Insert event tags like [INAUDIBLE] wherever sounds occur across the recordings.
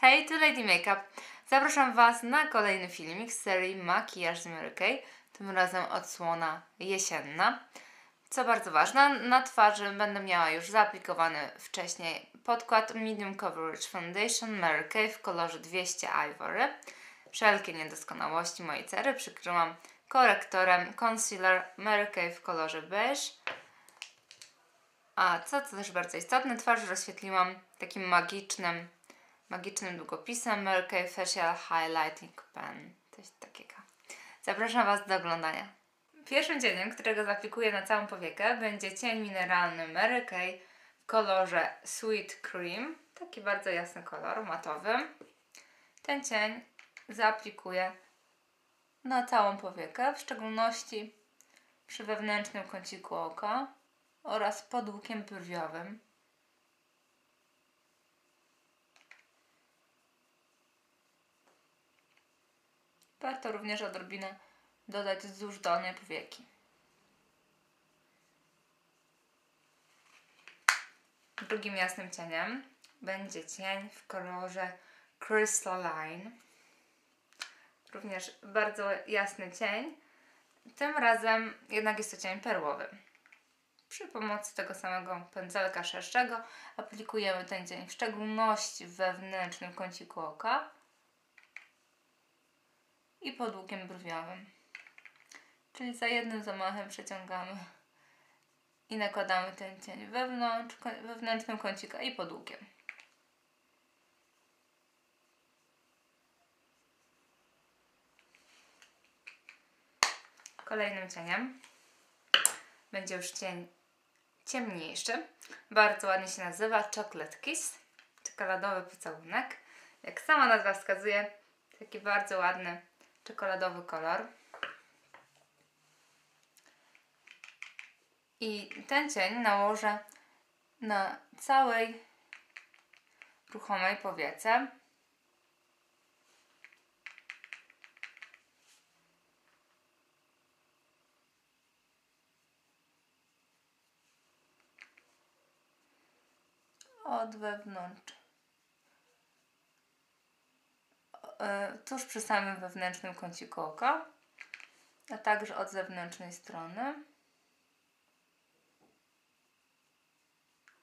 Hej, tu Lady Makeup. Zapraszam Was na kolejny filmik z serii Makijaż z Mary Kay. Tym razem odsłona jesienna. Co bardzo ważne, na twarzy będę miała już zaaplikowany wcześniej podkład Medium Coverage Foundation Mary Kay w kolorze 200 Ivory. Wszelkie niedoskonałości mojej cery przykryłam korektorem Concealer Mary Kay w kolorze beige. A co to też bardzo istotne, twarz rozświetliłam takim magicznym, magicznym długopisem Mary Kay Facial Highlighting Pen. Coś takiego. Zapraszam Was do oglądania. Pierwszym cieniem, którego zaaplikuję na całą powiekę, będzie cień mineralny Mary Kay w kolorze Sweet Cream. Taki bardzo jasny kolor, matowy. Ten cień zaaplikuję na całą powiekę, w szczególności przy wewnętrznym kąciku oka oraz pod łukiem brwiowym. Warto również odrobinę dodać wzdłuż dolnej powieki. Drugim jasnym cieniem będzie cień w kolorze Crystalline. Również bardzo jasny cień. Tym razem jednak jest to cień perłowy. Przy pomocy tego samego pędzelka szerszego aplikujemy ten cień w szczególności w wewnętrznym kąciku oka i pod łukiem brwiowym. Czyli za jednym zamachem przeciągamy i nakładamy ten cień wewnątrz, wewnętrznym kącika i pod łukiem. Kolejnym cieniem będzie już cień ciemniejszy. Bardzo ładnie się nazywa Chocolate Kiss, czekoladowy pocałunek. Jak sama nazwa wskazuje, taki bardzo ładny czekoladowy kolor. I ten cień nałożę na całej ruchomej powiece. Od wewnątrz. Tuż przy samym wewnętrznym kąciku oka, a także od zewnętrznej strony.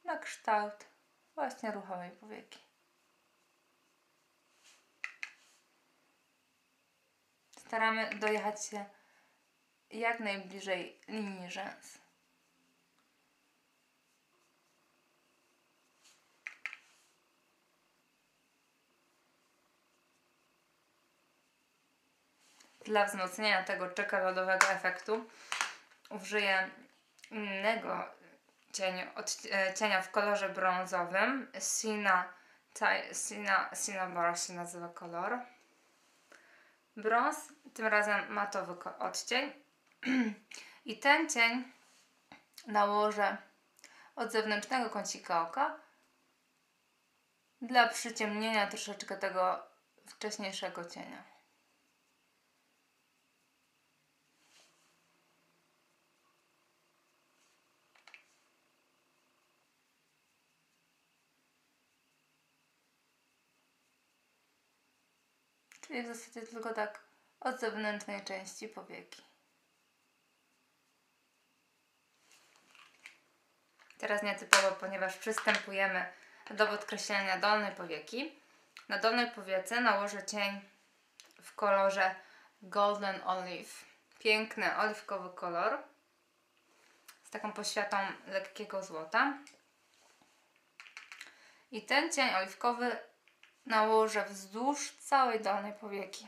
na kształt właśnie ruchomej powieki. Staramy dojechać się jak najbliżej linii rzęs. Dla wzmocnienia tego czekoladowego efektu użyję innego cień, od, e, cienia w kolorze brązowym. Sina, Sina, Cinnabar się nazywa kolor. Brąz, tym razem matowy odcień. [CLEARS THROAT] I ten cień nałożę od zewnętrznego kącika oka dla przyciemnienia troszeczkę tego wcześniejszego cienia. Czyli w zasadzie tylko tak od zewnętrznej części powieki. Teraz nietypowo, ponieważ przystępujemy do podkreślenia dolnej powieki. Na dolnej powiece nałożę cień w kolorze Golden Olive. Piękny oliwkowy kolor z taką poświatą lekkiego złota. I ten cień oliwkowy nałożę wzdłuż całej dolnej powieki.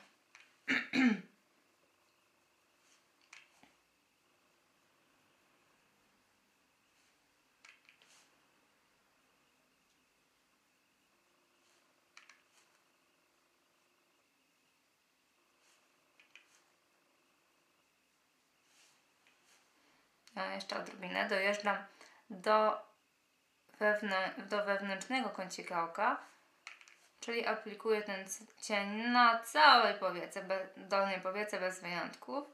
A jeszcze odrobinę dojeżdżam do, wewnę do wewnętrznego kącika oka Czyli aplikuję ten cień na całej powiece, dolnej powiece bez wyjątków.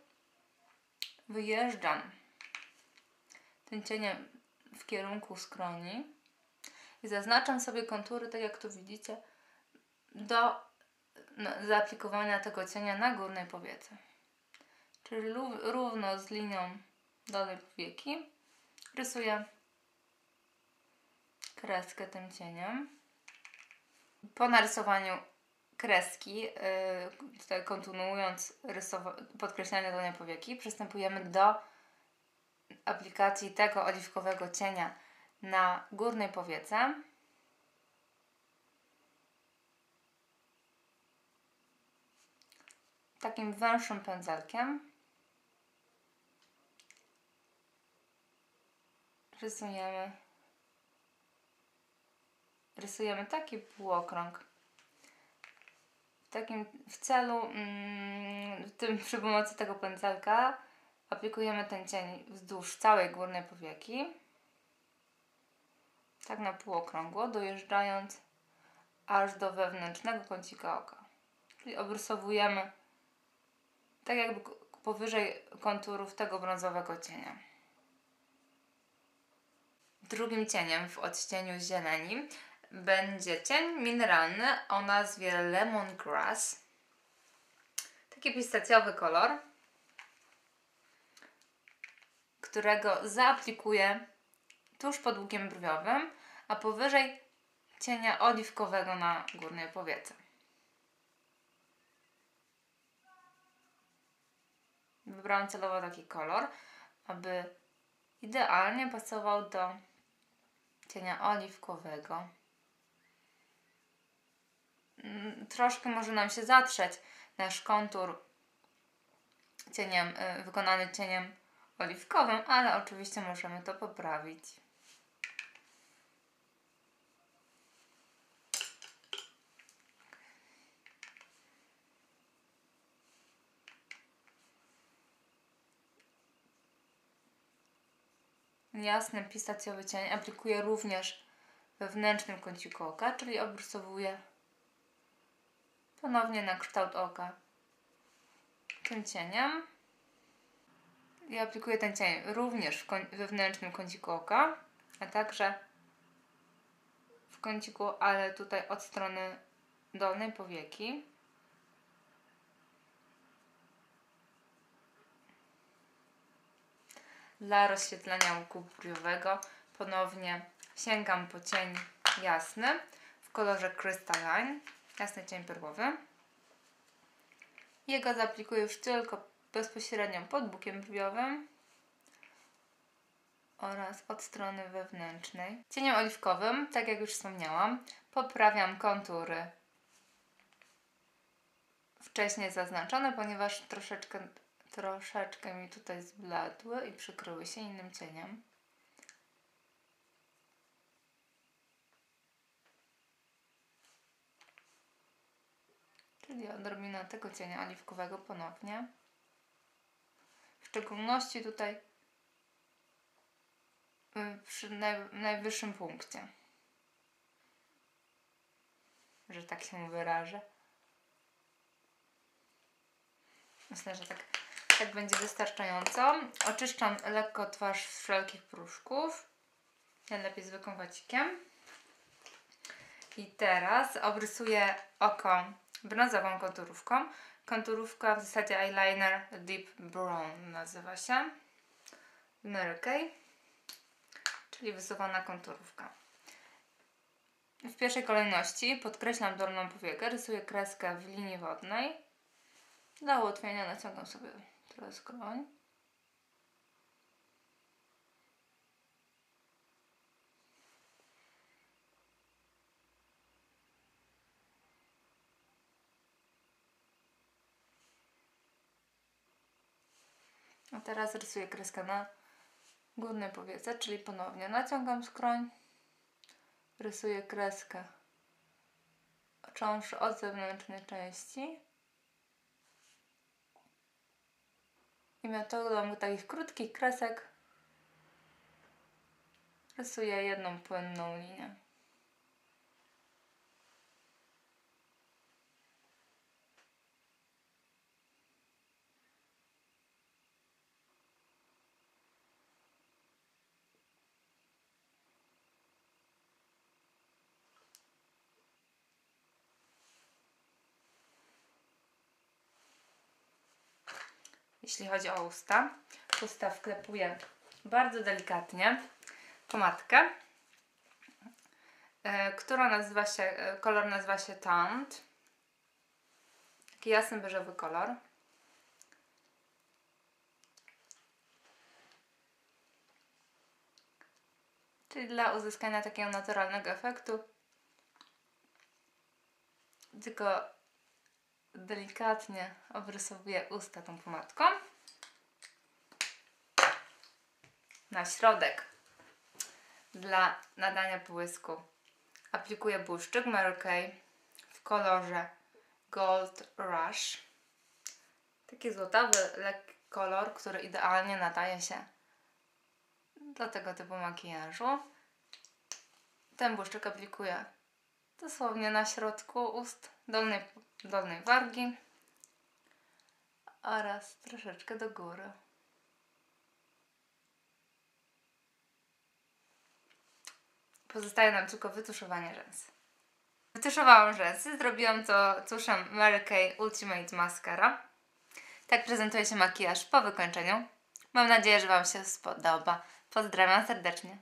Wyjeżdżam tym cieniem w kierunku skroni i zaznaczam sobie kontury, tak jak tu widzicie, do zaaplikowania tego cienia na górnej powiece. Czyli równo z linią dolnej powieki rysuję kreskę tym cieniem. Po narysowaniu kreski, yy, tutaj kontynuując podkreślanie dolnej powieki, przystępujemy do aplikacji tego oliwkowego cienia na górnej powiece. Takim węższym pędzelkiem rysujemy rysujemy taki półokrąg. W takim w celu mm, tym przy pomocy tego pędzelka aplikujemy ten cień wzdłuż całej górnej powieki. Tak na półokrągło dojeżdżając aż do wewnętrznego kącika oka. Czyli obrysowujemy tak jakby powyżej konturów tego brązowego cienia. Drugim cieniem w odcieniu zieleni będzie cień mineralny o nazwie Lemongrass. Taki pistacjowy kolor, którego zaaplikuję tuż pod łukiem brwiowym, a powyżej cienia oliwkowego na górnej powiece. Wybrałam celowo taki kolor, aby idealnie pasował do cienia oliwkowego. Mm, troszkę może nam się zatrzeć nasz kontur cieniem, y, wykonany cieniem oliwkowym, ale oczywiście możemy to poprawić. jasny pistacjowy cień aplikuję również we wewnętrznym kąciku oka, czyli obrysowuję ponownie na kształt oka tym cieniem. I aplikuję ten cień również w wewnętrznym kąciku oka, a także w kąciku, ale tutaj od strony dolnej powieki. Dla rozświetlenia łuku brwiowego ponownie sięgam po cień jasny w kolorze Crystalline, jasny cień perłowy. Jego zaaplikuję już tylko bezpośrednio pod bukiem brwiowym oraz od strony wewnętrznej. Cieniem oliwkowym, tak jak już wspomniałam, poprawiam kontury wcześniej zaznaczone, ponieważ troszeczkę troszeczkę mi tutaj zbladły i przykryły się innym cieniem. Czyli odrobina tego cienia oliwkowego ponownie. W szczególności tutaj y, przy naj, najwyższym punkcie. Że tak się wyrażę. Myślę, że tak tak będzie wystarczająco. Oczyszczam lekko twarz z wszelkich pruszków. Najlepiej zwykłym wacikiem. I teraz obrysuję oko brązową konturówką. Konturówka w zasadzie eyeliner Deep Brown nazywa się. Mary Kay, czyli wysuwana konturówka. W pierwszej kolejności podkreślam dolną powiekę, rysuję kreskę w linii wodnej. Dla ułatwienia naciągam sobie Teraz skroń. A teraz rysuję kreskę na górnej powiece, czyli ponownie naciągam skroń, rysuję kreskę począwszy od zewnętrznej części I metodą takich krótkich kresek rysuję jedną płynną linię. Jeśli chodzi o usta. Usta wklepuję bardzo delikatnie pomadkę, e, która nazywa się, e, kolor nazywa się Taunt. Taki jasny beżowy kolor. Czyli dla uzyskania takiego naturalnego efektu tylko delikatnie obrysowuję usta tą pomadką. Na środek dla nadania błysku aplikuję błyszczyk Mary w kolorze Gold Rush. Taki złotawy, lekki kolor, który idealnie nadaje się do tego typu makijażu. Ten błyszczyk aplikuję dosłownie na środku ust dolnej, dolnej wargi oraz troszeczkę do góry. Pozostaje nam tylko wytuszowanie rzęs. Wytuszowałam rzęsy, zrobiłam to tuszem Mary Kay Ultimate Mascara. Tak prezentuje się makijaż po wykończeniu. Mam nadzieję, że Wam się spodoba. Pozdrawiam serdecznie.